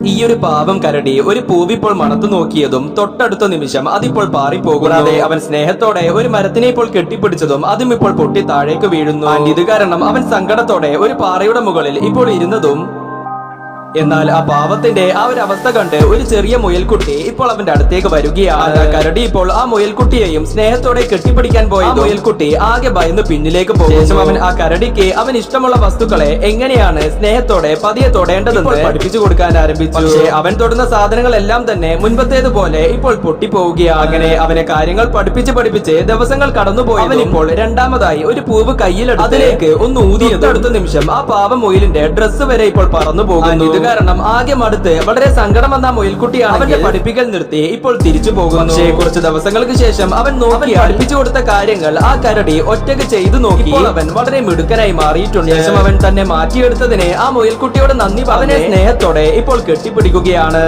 ഈ ഒരു പാവം കരടി ഒരു പൂവിപ്പോൾ മണത്തു നോക്കിയതും തൊട്ടടുത്ത നിമിഷം അതിപ്പോൾ പാറിപ്പോകൂടാതെ അവൻ സ്നേഹത്തോടെ ഒരു മരത്തിനെ ഇപ്പോൾ കെട്ടിപ്പിടിച്ചതും അതും ഇപ്പോൾ പൊട്ടി താഴേക്ക് വീഴുന്നു. ഇത് കാരണം അവൻ സങ്കടത്തോടെ ഒരു പാറയുടെ മുകളിൽ ഇപ്പോൾ ഇരുന്നതും എന്നാൽ ആ പാവത്തിന്റെ ആ ഒരു അവസ്ഥ കണ്ട് ഒരു ചെറിയ മുയൽക്കുട്ടി ഇപ്പോൾ അവന്റെ അടുത്തേക്ക് വരികയാണ്. കരടി ഇപ്പോൾ ആ മുയൽക്കുട്ടിയെയും സ്നേഹത്തോടെ കെട്ടിപ്പിടിക്കാൻ പോയ. മുയൽക്കുട്ടി ആകെ ഭയന്ന് പിന്നിലേക്ക് പോകും ശേഷം അവൻ ആ കരടിക്ക് അവൻ ഇഷ്ടമുള്ള വസ്തുക്കളെ എങ്ങനെയാണ് സ്നേഹത്തോടെ പതിയെ തൊടേണ്ടതെന്ന് പഠിപ്പിച്ചു കൊടുക്കാൻ ആരംഭിച്ചു. പക്ഷേ അവൻ തൊടുന്ന സാധനങ്ങളെല്ലാം തന്നെ മുൻപത്തേതുപോലെ ഇപ്പോൾ പൊട്ടിപ്പോവുകയാണ്. അങ്ങനെ അവനെ കാര്യങ്ങൾ പഠിപ്പിച്ച് പഠിപ്പിച്ച് ദിവസങ്ങൾ കടന്നുപോയി. അവൻ ഇപ്പോൾ രണ്ടാമതായി ഒരു പൂവ് കയ്യിലെടുത്ത് അതിലേക്ക് ഒന്ന് ഊതിയത് അടുത്ത നിമിഷം ആ പാവ മുയലിന്റെ ഡ്രസ്സ് വരെ ഇപ്പോൾ പറന്നു പോകുന്നു. കാരണം. ആകെ മടുത്ത് വളരെ സങ്കടം വന്ന മുയൽക്കുട്ടിയാണ് അവന്റെ പഠിപ്പിക്കൽ നിർത്തി ഇപ്പോൾ തിരിച്ചു പോകുന്നു. പക്ഷേ കുറച്ച് ദിവസങ്ങൾക്ക് ശേഷം അവൻ നോക്കി പഠിപ്പിച്ചു കൊടുത്ത കാര്യങ്ങൾ ആ കരടി ഒറ്റയ്ക്ക് ചെയ്തു നോക്കി. അവൻ വളരെ മിടുക്കനായി മാറിയിട്ടുണ്ട്. ശേഷം അവൻ തന്നെ മാറ്റിയെടുത്തതിനെ ആ മുയൽക്കുട്ടിയോട് നന്ദി പറഞ്ഞ സ്നേഹത്തോടെ ഇപ്പോൾ കെട്ടിപ്പിടിക്കുകയാണ്.